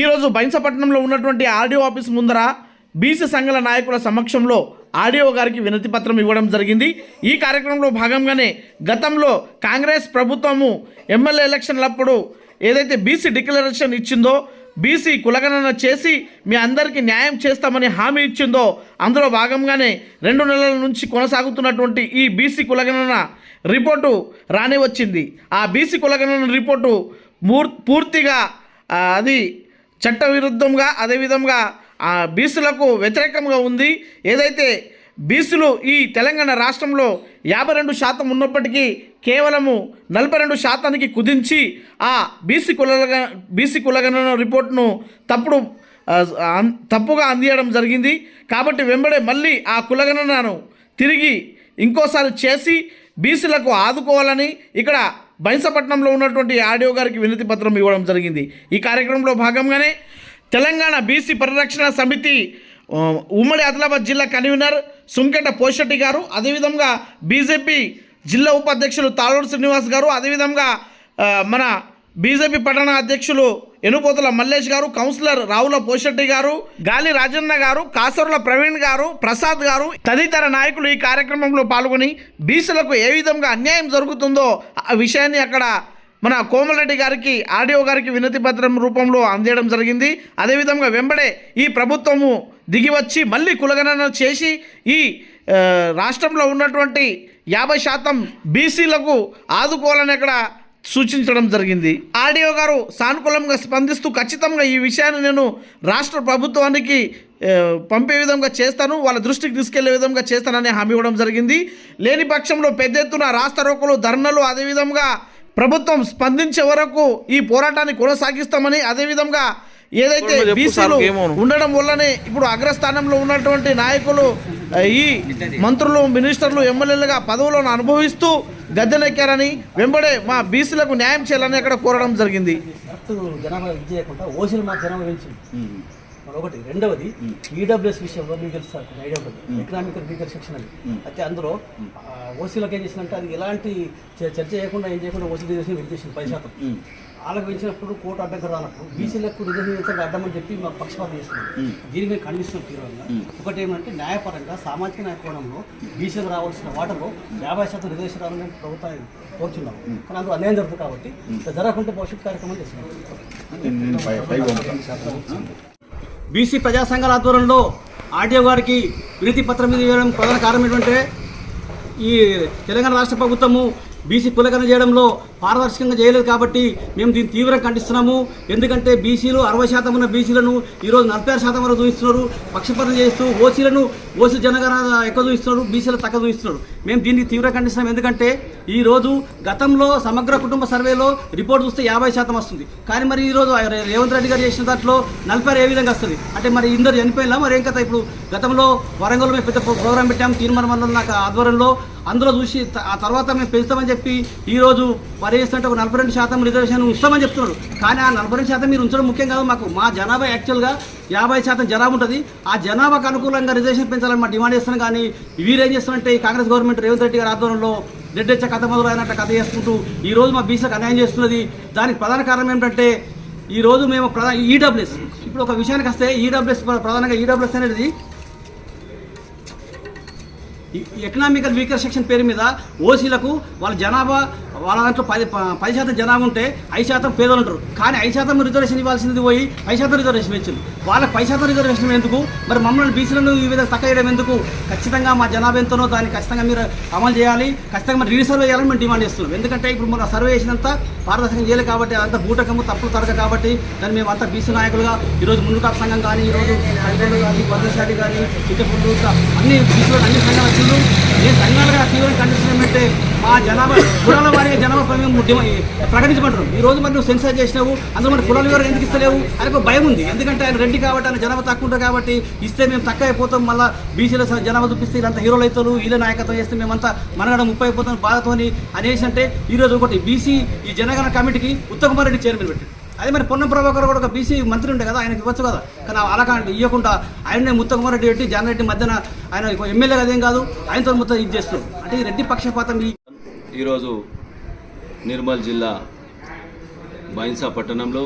ఈరోజు బైన్సపట్నంలో ఉన్నటువంటి RDO office ముందర బీసీ సంఘాల నాయకుల సమక్షంలో ఆర్డీఓ గారికి వినతి పత్రం ఇవ్వడం జరిగింది. ఈ కార్యక్రమంలో భాగంగానే గతంలో కాంగ్రెస్ ప్రభుత్వము ఎమ్మెల్యే ఎలక్షన్లప్పుడు ఏదైతే బీసీ డిక్లరేషన్ ఇచ్చిందో బీసీ కులగణన చేసి మీ అందరికీ న్యాయం చేస్తామని హామీ ఇచ్చిందో అందులో భాగంగానే రెండు నెలల నుంచి కొనసాగుతున్నటువంటి ఈ బీసీ కులగణన రిపోర్టు రాని వచ్చింది ఆ బీసీ కులగణన రిపోర్టు పూర్తిగా అది చట్టవిరుద్ధంగా అదేవిధంగా ఆ బీసీలకు వ్యతిరేకంగా ఉంది. ఏదైతే బీసీలు ఈ తెలంగాణ రాష్ట్రంలో యాభై రెండు శాతం ఉన్నప్పటికీ కేవలము నలభై రెండు శాతానికి కుదించి ఆ బీసీ కులగ బీసీ కులగణన రిపోర్ట్ను తప్పుడు తప్పుగా అందియడం జరిగింది. కాబట్టి వెంబడే మళ్ళీ ఆ కులగణనను తిరిగి ఇంకోసారి చేసి బీసీలకు ఆదుకోవాలని ఇక్కడ బైంసపట్నంలో ఉన్నటువంటి ఆడియో గారికి వినతి పత్రం ఇవ్వడం జరిగింది. ఈ కార్యక్రమంలో భాగంగానే తెలంగాణ బీసీ పరిరక్షణ సమితి ఉమ్మడి ఆదిలాబాద్ జిల్లా కన్వీనర్ సుంకెట పోషెట్టి గారు అదేవిధంగా బీజేపీ జిల్లా ఉపాధ్యక్షులు తాళూరు శ్రీనివాస్ గారు అదేవిధంగా మన బీజేపీ పట్టణ అధ్యక్షులు ఎనుపోతుల మల్లేష్ గారు కౌన్సిలర్ రావుల పోషెట్టి గారు గాలి రాజన్న గారు కాసరుల ప్రవీణ్ గారు ప్రసాద్ గారు తదితర నాయకులు ఈ కార్యక్రమంలో పాల్గొని బీసీలకు ఏ విధంగా అన్యాయం జరుగుతుందో ఆ విషయాన్ని అక్కడ మన కోమలరెడ్డి గారికి ఆర్డీఓ గారికి వినతి పత్రం రూపంలో అందేయడం జరిగింది. అదేవిధంగా వెంబడే ఈ ప్రభుత్వము దిగివచ్చి మళ్ళీ కులగణన చేసి ఈ రాష్ట్రంలో ఉన్నటువంటి యాభై శాతం బీసీలకు ఆదుకోవాలని అక్కడ సూచించడం జరిగింది ఆడియో గారు సానుకూలంగా స్పందిస్తూ ఖచ్చితంగా ఈ విషయాన్ని నేను రాష్ట్ర ప్రభుత్వానికి పంపే విధంగా చేస్తాను వాళ్ళ దృష్టికి తీసుకెళ్ళే విధంగా చేస్తానని హామీ ఇవ్వడం జరిగింది లేని పక్షంలో పెద్ద ఎత్తున రాస్తారోకలు ధర్నలు అదేవిధంగా ప్రభుత్వం స్పందించే వరకు ఈ పోరాటాన్ని కొనసాగిస్తామని అదేవిధంగా ఏదైతే బీసీలు? ఉండడం వల్లనే ఇప్పుడు అగ్రస్థానంలో ఉన్నటువంటి నాయకులు ఈ మంత్రులు మినిస్టర్లు ఎమ్మెల్యేలుగా పదవులను అనుభవిస్తూ గద్దెనెక్కారని వెంబడే మా బీసీలకు న్యాయం చేయాలని అక్కడ కోరడం జరిగింది. ఒకటి. రెండవది ఈడబ్ల్యూఎస్ విషయంలో మీకు తెలుసు సార్ ఉంటుంది. ఎకనామికల్ వీకర్ సెక్షన్ అని అయితే అందులో ఓసీలకు ఏం చేసిందంటే అది ఎలాంటి చర్చ చేయకుండా ఏం చేయకుండా ఓసీ రిజర్వేషన్ పెంచేసింది పది శాతం. వాళ్ళకి పెంచినప్పుడు కోర్టు అడ్డంగా రానప్పుడు బీసీలకు రిజర్వేషన్ అడ్డమని చెప్పి మా పక్షపాతం చేస్తున్నాం దీనికి మేము ఖండిస్తున్నాం తీవ్రంగా. ఒకటి ఏమంటే న్యాయపరంగా సామాజిక న్యాయ కోణంలో బీసీలకు రావాల్సిన వాటలో యాభై శాతం రిజర్వేషన్ రావాలని ప్రభుత్వాన్ని కోరుచున్నాం కానీ అందులో అన్యాయం జరుగుతుంది కాబట్టి ఇట్లా జరగకుంటే భవిష్యత్ కార్యక్రమం చేస్తున్నాం. బీసీ ప్రజా సంఘాల ఆధ్వర్యంలో ఆర్టీఓ గారికి వినతి పత్రం మీద ఇవ్వడం ప్రధాన కారణం ఏంటంటే ఈ తెలంగాణ రాష్ట్ర ప్రభుత్వము బీసీ కులకరణ చేయడంలో పారదర్శకంగా చేయలేదు కాబట్టి మేము దీన్ని తీవ్రంగా ఖండిస్తున్నాము. ఎందుకంటే బీసీలు అరవై శాతం ఉన్న బీసీలను ఈరోజు నలభై ఆరు శాతం వరకు చూపిస్తున్నారు. పక్షపాతం చేస్తూ ఓసీలను ఓసీ జనగణన ఎక్కువ చూపిస్తున్నారు బీసీలు తక్కువ చూపిస్తున్నారు. మేము దీన్ని తీవ్రంగా ఖండిస్తున్నాం. ఎందుకంటే ఈరోజు గతంలో సమగ్ర కుటుంబ సర్వేలో రిపోర్ట్ చూస్తే యాభై శాతం వస్తుంది. కానీ మరి ఈరోజు రేవంత్ రెడ్డి గారు చేసిన దాంట్లో నలభై ఏ విధంగా వస్తుంది? అంటే మరి ఇందరు చనిపోయినా మరి ఏం కదా ఇప్పుడు గతంలో వరంగల్ మేము పెద్ద ప్రోగ్రాం పెట్టాం తీర్మానం మండలం నాకు ఆధ్వర్యంలో. అందులో చూసి ఆ తర్వాత మేము పెంచుతామని చెప్పి ఈరోజు రోజు చేస్తుంటే ఒక నలభై రెండు శాతం రిజర్వేషన్ ఇస్తామని చెప్తున్నారు. కానీ ఆ నలభై రెండు శాతం మీరు ఉంచడం ముఖ్యం కాదు. మాకు మా జనాభా యాక్చువల్గా యాభై శాతం జనాభా ఉంటుంది. ఆ జనాభాకు అనుకూలంగా రిజర్వేషన్ పెంచాలని మా డిమాండ్ చేస్తున్నాం కానీ వీరేం చేస్తున్నారంటే ఈ కాంగ్రెస్ గవర్నమెంట్ రేవంత్ రెడ్డి గారి ఆధ్వర్యంలో రెడ్డెచ్చ కథ మొదలైనట్టు కథ చేసుకుంటూ ఈ రోజు మా బీసీలకు అన్యాయం చేస్తున్నది. దానికి ప్రధాన కారణం ఏంటంటే ఈ రోజు మేము ప్రధాన ఈడబ్ల్యూఎస్ ఇప్పుడు ఒక విషయానికి వస్తే ఈడబ్ల్యూఎస్ ప్రధానంగా ఈడబ్ల్యూఎస్ అనేది ఎకనామికల్ వీకర్ సెక్షన్ పేరు మీద ఓసీలకు వాళ్ళ జనాభా వాళ్ళ దాంట్లో పది ప- పది శాతం జనాభా ఉంటే ఐదు శాతం పేదలు ఉంటారు. కానీ ఐదు శాతం రిజర్వేషన్ ఇవ్వాల్సింది పోయి ఐదు శాతం రిజర్వేషన్ ఇచ్చింది. వాళ్ళకి పది శాతం రిజర్వేషన్ ఎందుకు? మరి మమ్మల్ని బీసీలను ఈ విధంగా తక్కువ చేయడం ఎందుకు? ఖచ్చితంగా మా జనాభా ఎంతనో దాన్ని ఖచ్చితంగా మీరు అమలు చేయాలి. ఖచ్చితంగా మరి రీసర్వ్ చేయాలని మేము డిమాండ్ చేస్తున్నాం. ఎందుకంటే ఇప్పుడు మన సర్వే చేసినంత పారదర్శకం చేయలేదు కాబట్టి అదంతా బూటకము తప్పులు తరగ కాబట్టి దాన్ని మేము అంతా బీసీ నాయకులుగా ఈరోజు ముందుకాపు సంఘం కానీ ఈరోజు కల్గొండ కానీ భద్రశాలి కానీ చిట్టపూర్లు అన్ని బీసీలో అన్ని సంఘాలు వచ్చిండ్రు. ఏ సంఘాలుగా తీవ్రంగా ఖండిస్తున్నామంటే మా జనాభా కులాల వారి జనాభా ప్రకటించమంటారు ఈ రోజు మరి నువ్వు సెన్సార్ చేసినావు అందులో మరి కులాల వివరాలు ఎందుకు ఇస్తలేవు? అని ఒక భయం ఉంది. ఎందుకంటే ఆయన రెడ్డి కాబట్టి ఆయన జనాభా తక్కువ ఉంటారు కాబట్టి ఇస్తే మేము తక్కువ అయిపోతాం మళ్ళీ బీసీల జనాభా చూపిస్తే వీళ్ళంతా హీరోలు అవుతారు వీళ్ళ నాయకత్వం చేస్తే మేమంతా మనగడ ముప్పై అయిపోతాం బాధతోని అనేసి అంటే ఈరోజు ఒకటి బీసీ ఈ జనగణ కమిటీకి ఉత్తమ్ కుమార్ రెడ్డి చైర్మన్ పెట్టారు. అదే మరి పొన్నం ప్రభాకర్ కూడా ఒక బీసీ మంత్రి ఉండే కదా ఆయనకి ఇవ్వచ్చు కదా. కానీ అలా కాండి ఇవ్వకుండా ఆయన్నే ముత్తకుమార్ రెడ్డి పెట్టి జాన్ రెడ్డి మధ్యన ఆయన ఎమ్మెల్యే అదేం కాదు ఆయనతో మొత్తం ఇది చేస్తున్నారు. అంటే ఈ రెడ్డి పక్షపాతం ఈ ఈరోజు నిర్మల్ జిల్లా బైన్సా పట్టణంలో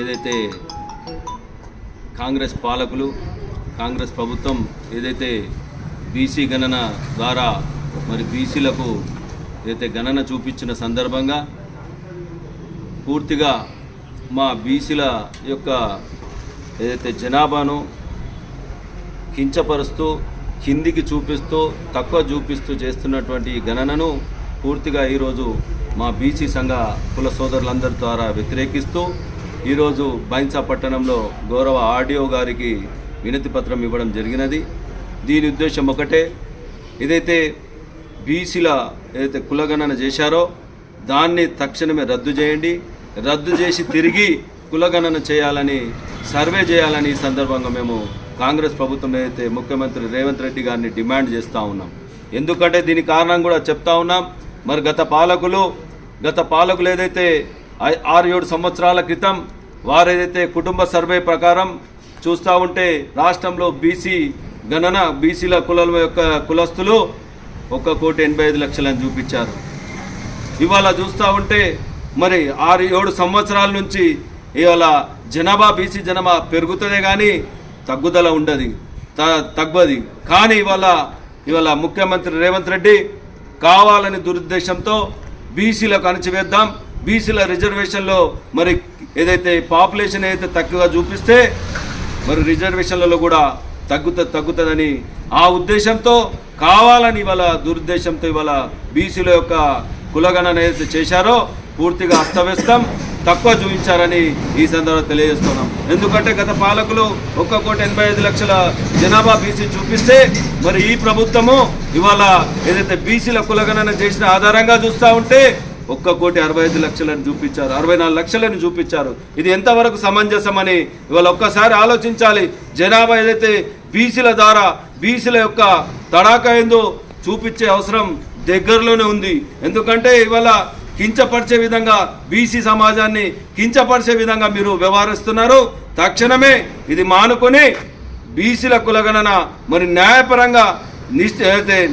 ఏదైతే కాంగ్రెస్ పాలకులు కాంగ్రెస్ ప్రభుత్వం ఏదైతే బీసీ గణన ద్వారా మరి బీసీలకు ఏదైతే గణన చూపించిన సందర్భంగా పూర్తిగా మా బీసీల యొక్క ఏదైతే జనాభాను కించపరుస్తూ కిందికి చూపిస్తూ తక్కువ చూపిస్తూ చేస్తున్నటువంటి గణనను పూర్తిగా ఈరోజు మా బీసీ సంఘ కుల సోదరులందరి ద్వారా వ్యతిరేకిస్తూ ఈరోజు బైన్సా పట్టణంలో గౌరవ ఆర్డీఓ గారికి వినతి పత్రం ఇవ్వడం జరిగినది. దీని ఉద్దేశం ఒకటే ఏదైతే బీసీల ఏదైతే కులగణన చేశారో దాన్ని తక్షణమే రద్దు చేయండి. రద్దు చేసి తిరిగి కులగణన చేయాలని సర్వే చేయాలని ఈ సందర్భంగా మేము కాంగ్రెస్ ప్రభుత్వం ఏదైతే ముఖ్యమంత్రి రేవంత్ రెడ్డి గారిని డిమాండ్ చేస్తూ ఉన్నాం. ఎందుకంటే దీని కారణం కూడా చెప్తా ఉన్నాం. మరి గత పాలకులు గత పాలకులు ఏదైతే ఆరు ఏడు సంవత్సరాల క్రితం వారు ఏదైతే కుటుంబ సర్వే ప్రకారం చూస్తూ ఉంటే రాష్ట్రంలో బీసీ గణన బీసీల కులం యొక్క కులస్తులు ఒక కోటి ఎనభై ఐదు లక్షలని చూపించారు. ఇవాళ చూస్తూ ఉంటే మరి ఆరు ఏడు సంవత్సరాల నుంచి ఇవాళ జనాభా బీసీ జనాభా పెరుగుతుందే కానీ తగ్గుదల ఉండదు. త తగ్గది కానీ ఇవాళ ఇవాళ ముఖ్యమంత్రి రేవంత్ రెడ్డి కావాలని దురుద్దేశంతో బీసీలకు అణచివేద్దాం. బీసీల రిజర్వేషన్లో మరి ఏదైతే పాపులేషన్ ఏదైతే తక్కువగా చూపిస్తే మరి రిజర్వేషన్లలో కూడా తగ్గుత తగ్గుతుందని ఆ ఉద్దేశంతో కావాలని ఇవాళ దురుద్దేశంతో ఇవాళ బీసీల యొక్క కులగణన ఏదైతే చేశారో పూర్తిగా అస్తవ్యస్తం. తక్కువ చూపించారని ఈ సందర్భంగా తెలియజేస్తున్నాం. ఎందుకంటే గత పాలకులు ఒక్క కోటి ఎనభై ఐదు లక్షల జనాభా బీసీ చూపిస్తే మరి ఈ ప్రభుత్వము ఇవాళ ఏదైతే బీసీల కులగణన చేసిన ఆధారంగా చూస్తూ ఉంటే ఒక్క కోటి అరవై ఐదు లక్షలను చూపించారు అరవై నాలుగు లక్షలను చూపించారు. ఇది ఎంతవరకు సమంజసమని ఇవాళ ఒక్కసారి ఆలోచించాలి. జనాభా ఏదైతే బీసీల ద్వారా బీసీల యొక్క తడాకా ఏందో చూపించే అవసరం దగ్గరలోనే ఉంది. ఎందుకంటే ఇవాళ కించపరిచే విధంగా బీసీ సమాజాన్ని కించపరిచే విధంగా మీరు వ్యవహరిస్తున్నారు. తక్షణమే ఇది మానుకొని బీసీల కులగణన మరి న్యాయపరంగా నిస్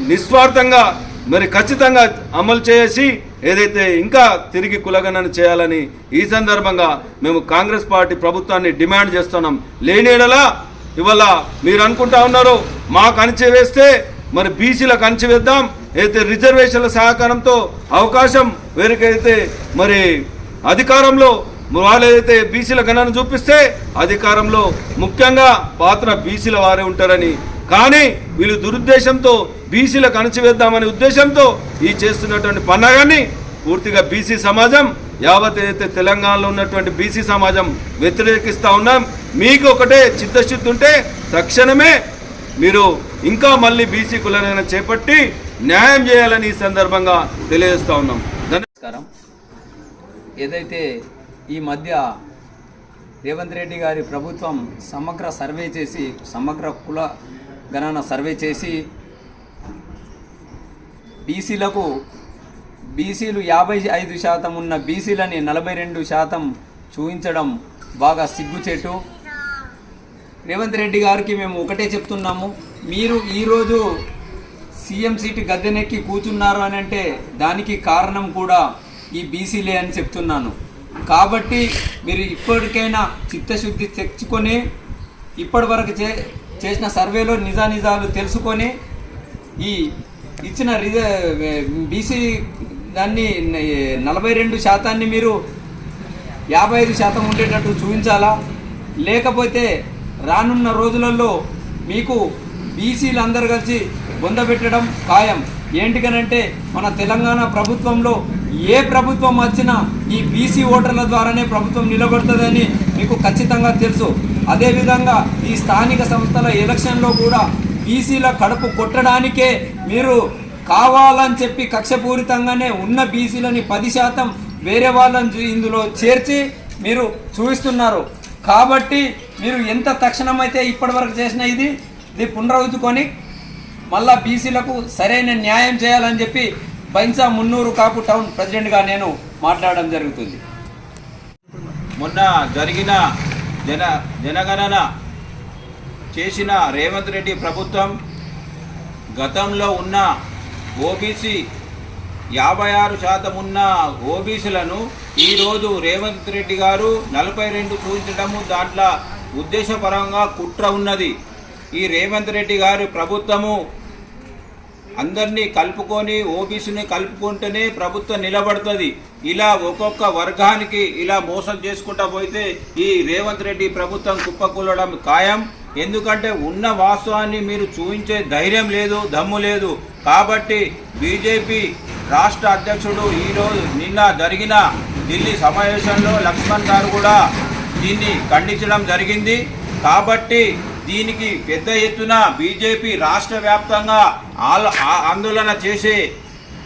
నిస్వార్థంగా మరి ఖచ్చితంగా అమలు చేసి ఏదైతే ఇంకా తిరిగి కులగణన చేయాలని ఈ సందర్భంగా మేము కాంగ్రెస్ పార్టీ ప్రభుత్వాన్ని డిమాండ్ చేస్తున్నాం. లేని ఇవాళ మీరు అనుకుంటా ఉన్నారు మాకు అణిచి వేస్తే మరి బీసీలకు అంచివేద్దాం అయితే రిజర్వేషన్ల సహకారంతో అవకాశం వేరికైతే మరి అధికారంలో వాళ్ళేదైతే బీసీల గణన చూపిస్తే అధికారంలో ముఖ్యంగా పాత్ర బీసీల వారే ఉంటారని. కానీ వీళ్ళు దురుద్దేశంతో బీసీలకు అణచివేద్దామనే ఉద్దేశంతో ఈ చేస్తున్నటువంటి పన్నాగాన్ని పూర్తిగా బీసీ సమాజం యావత్ ఏదైతే తెలంగాణలో ఉన్నటువంటి బీసీ సమాజం వ్యతిరేకిస్తూ ఉన్నాం. మీకు ఒకటే చిత్తశుద్ధి ఉంటే తక్షణమే మీరు ఇంకా మళ్ళీ బీసీ కులనైనా చేపట్టి న్యాయం చేయాలని ఈ సందర్భంగా తెలియజేస్తా ఉన్నాం. నమస్కారం. ఏదైతే ఈ మధ్య రేవంత్ రెడ్డి గారి ప్రభుత్వం సమగ్ర సర్వే చేసి సమగ్ర కుల గణన సర్వే చేసి బీసీలకు బీసీలు యాభై ఐదు శాతం ఉన్న బీసీలని నలభై రెండు శాతం చూపించడం బాగా సిగ్గుచేటు. రేవంత్ రెడ్డి గారికి మేము ఒకటే చెప్తున్నాము. మీరు ఈరోజు సీఎం సీటు గద్దెనెక్కి కూర్చున్నారు అని అంటే దానికి కారణం కూడా ఈ బీసీలే అని చెప్తున్నాను. కాబట్టి మీరు ఇప్పటికైనా చిత్తశుద్ధి తెచ్చుకొని ఇప్పటి వరకు చే చేసిన సర్వేలో నిజానిజాలు తెలుసుకొని ఈ ఇచ్చిన రిజ బీసీ దాన్ని నలభై రెండు శాతాన్ని మీరు యాభై ఐదు శాతం ఉండేటట్టు చూపించాలా? లేకపోతే రానున్న రోజులలో మీకు బీసీలు అందరు కలిసి పొందబెట్టడం ఖాయం. ఏంటికనంటే మన తెలంగాణ ప్రభుత్వంలో ఏ ప్రభుత్వం వచ్చినా ఈ బీసీ ఓటర్ల ద్వారానే ప్రభుత్వం నిలబడుతుందని మీకు ఖచ్చితంగా తెలుసు. అదేవిధంగా ఈ స్థానిక సంస్థల ఎలక్షన్లో కూడా బీసీల కడుపు కొట్టడానికే మీరు కావాలని చెప్పి కక్షపూరితంగానే ఉన్న బీసీలని పది శాతం వేరే వాళ్ళని ఇందులో చేర్చి మీరు చూపిస్తున్నారు. కాబట్టి మీరు ఎంత తక్షణం అయితే ఇప్పటివరకు చేసిన ఇది ఇది పునరావృతుకొని మళ్ళా బీసీలకు సరైన న్యాయం చేయాలని చెప్పి బైన్సా మున్నూరు కాపు టౌన్ ప్రెసిడెంట్గా నేను మాట్లాడడం జరుగుతుంది. మొన్న జరిగిన జన జనగణన చేసిన రేవంత్ రెడ్డి ప్రభుత్వం గతంలో ఉన్న ఓబీసీ యాభై ఆరు శాతం ఉన్న ఓబీసీలను ఈరోజు రేవంత్ రెడ్డి గారు నలభై రెండు చూపించడము దాంట్లో ఉద్దేశపరంగా కుట్ర ఉన్నది. ఈ రేవంత్ రెడ్డి గారి ప్రభుత్వము అందరినీ కలుపుకొని ఓబీసీని కలుపుకుంటేనే ప్రభుత్వం నిలబడుతుంది. ఇలా ఒక్కొక్క వర్గానికి ఇలా మోసం చేసుకుంటా పోతే ఈ రేవంత్ రెడ్డి ప్రభుత్వం కుప్పకూలడం ఖాయం. ఎందుకంటే ఉన్న వాస్తవాన్ని మీరు చూపించే ధైర్యం లేదు దమ్ము లేదు. కాబట్టి బీజేపీ రాష్ట్ర అధ్యక్షుడు ఈరోజు నిన్న జరిగిన ఢిల్లీ సమావేశంలో లక్ష్మణ్ గారు కూడా దీన్ని ఖండించడం జరిగింది. కాబట్టి దీనికి పెద్ద ఎత్తున బీజేపీ రాష్ట్ర వ్యాప్తంగా ఆ- ఆందోళన చేసే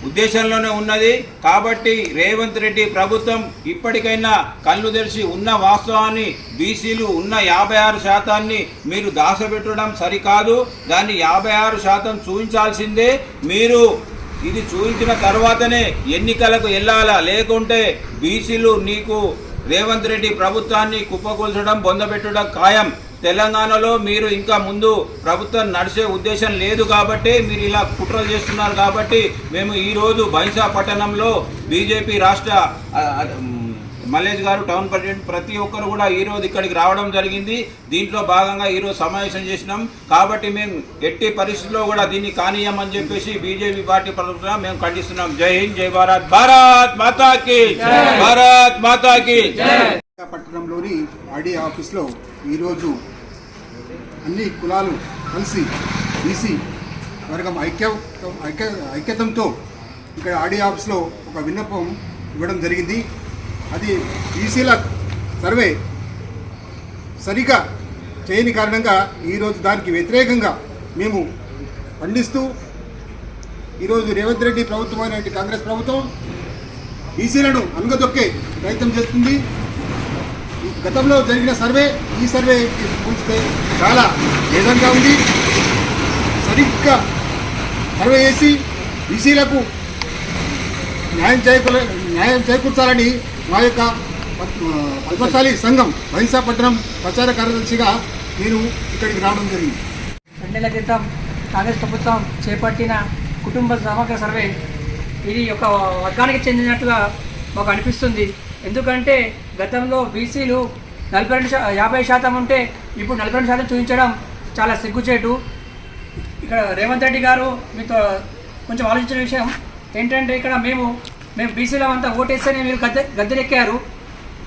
ఉద్దేశంలోనే ఉన్నది. కాబట్టి రేవంత్ రెడ్డి ప్రభుత్వం ఇప్పటికైనా కళ్ళు తెరిచి ఉన్న వాస్తవాన్ని బీసీలు ఉన్న యాభై ఆరు శాతాన్ని మీరు దాసపెట్టడం సరికాదు. దాన్ని యాభై ఆరు శాతం చూపించాల్సిందే మీరు ఇది చూపించిన తర్వాతనే ఎన్నికలకు వెళ్ళాలా? లేకుంటే బీసీలు నీకు రేవంత్ రెడ్డి ప్రభుత్వాన్ని కుప్పకూల్చడం బొందబెట్టడం ఖాయం. తెలంగాణలో మీరు ఇంకా ముందు ప్రభుత్వం నడిచే ఉద్దేశం లేదు కాబట్టి మీరు ఇలా కుట్రలు చేస్తున్నారు కాబట్టి మేము ఈరోజు బైంసా పట్టణంలో బీజేపీ రాష్ట్ర మల్లేష్ గారు టౌన్ ప్రెసిడెంట్ ప్రతి ఒక్కరు కూడా ఈరోజు ఇక్కడికి రావడం జరిగింది. దీంట్లో భాగంగా ఈరోజు సమావేశం చేసినాం. కాబట్టి మేము ఎట్టి పరిస్థితుల్లో కూడా దీన్ని కానీయమని చెప్పేసి బీజేపీ పార్టీ ప్రభుత్వం మేము ఖండిస్తున్నాం. జై హింద్ జై భారత్. భారత్ మాతాకి. భారత్ మాతాకి. పట్టణంలోని ఆర్డీ ఆఫీస్లో ఈరోజు అన్ని కులాలు కలిసి బీసీ వర్గం ఐక్య ఐక్య ఐక్యతంతో ఇక్కడ ఆర్డీ ఆఫీస్లో ఒక విన్నపం ఇవ్వడం జరిగింది. అది బీసీల సర్వే సరిగా చేయని కారణంగా ఈరోజు దానికి వ్యతిరేకంగా మేము పండిస్తూ ఈరోజు రేవంత్ రెడ్డి ప్రభుత్వం అనేటువంటి కాంగ్రెస్ ప్రభుత్వం బీసీలను అనగదొక్కే ప్రయత్నం చేస్తుంది. ఈ గతంలో జరిగిన సర్వే ఈ సర్వే పోల్చితే చాలా భేదంగా ఉంది. సరిగ్గా సర్వే చేసి బీసీలకు న్యాయం చేకూర న్యాయం చేకూర్చాలని మా యొక్క పద్మశాలి సంఘం పట్టణం ప్రచార కార్యదర్శిగా నేను ఇక్కడికి రావడం జరిగింది. రెండేళ్ళ క్రితం కాంగ్రెస్ ప్రభుత్వం చేపట్టిన కుటుంబ సమగ్ర సర్వే ఇది ఒక వర్గానికి చెందినట్టుగా మాకు అనిపిస్తుంది. ఎందుకంటే గతంలో బీసీలు నలభై రెండు శా- యాభై శాతం ఉంటే ఇప్పుడు నలభై రెండు శాతం చూపించడం చాలా సిగ్గుచేటు. ఇక్కడ రేవంత్ రెడ్డి గారు మీతో కొంచెం ఆలోచించిన విషయం ఏంటంటే ఇక్కడ మేము మేము బీసీల అంతా ఓటేస్తేనే మీరు గద్దె గద్దెనెక్కారు.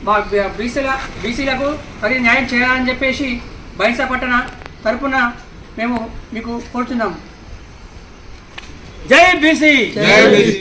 మా బీసీల బీసీలకు తగిన న్యాయం చేయాలని చెప్పేసి బైన్సా పట్టణ తరపున మేము మీకు కోరుతున్నాము జై బీసీ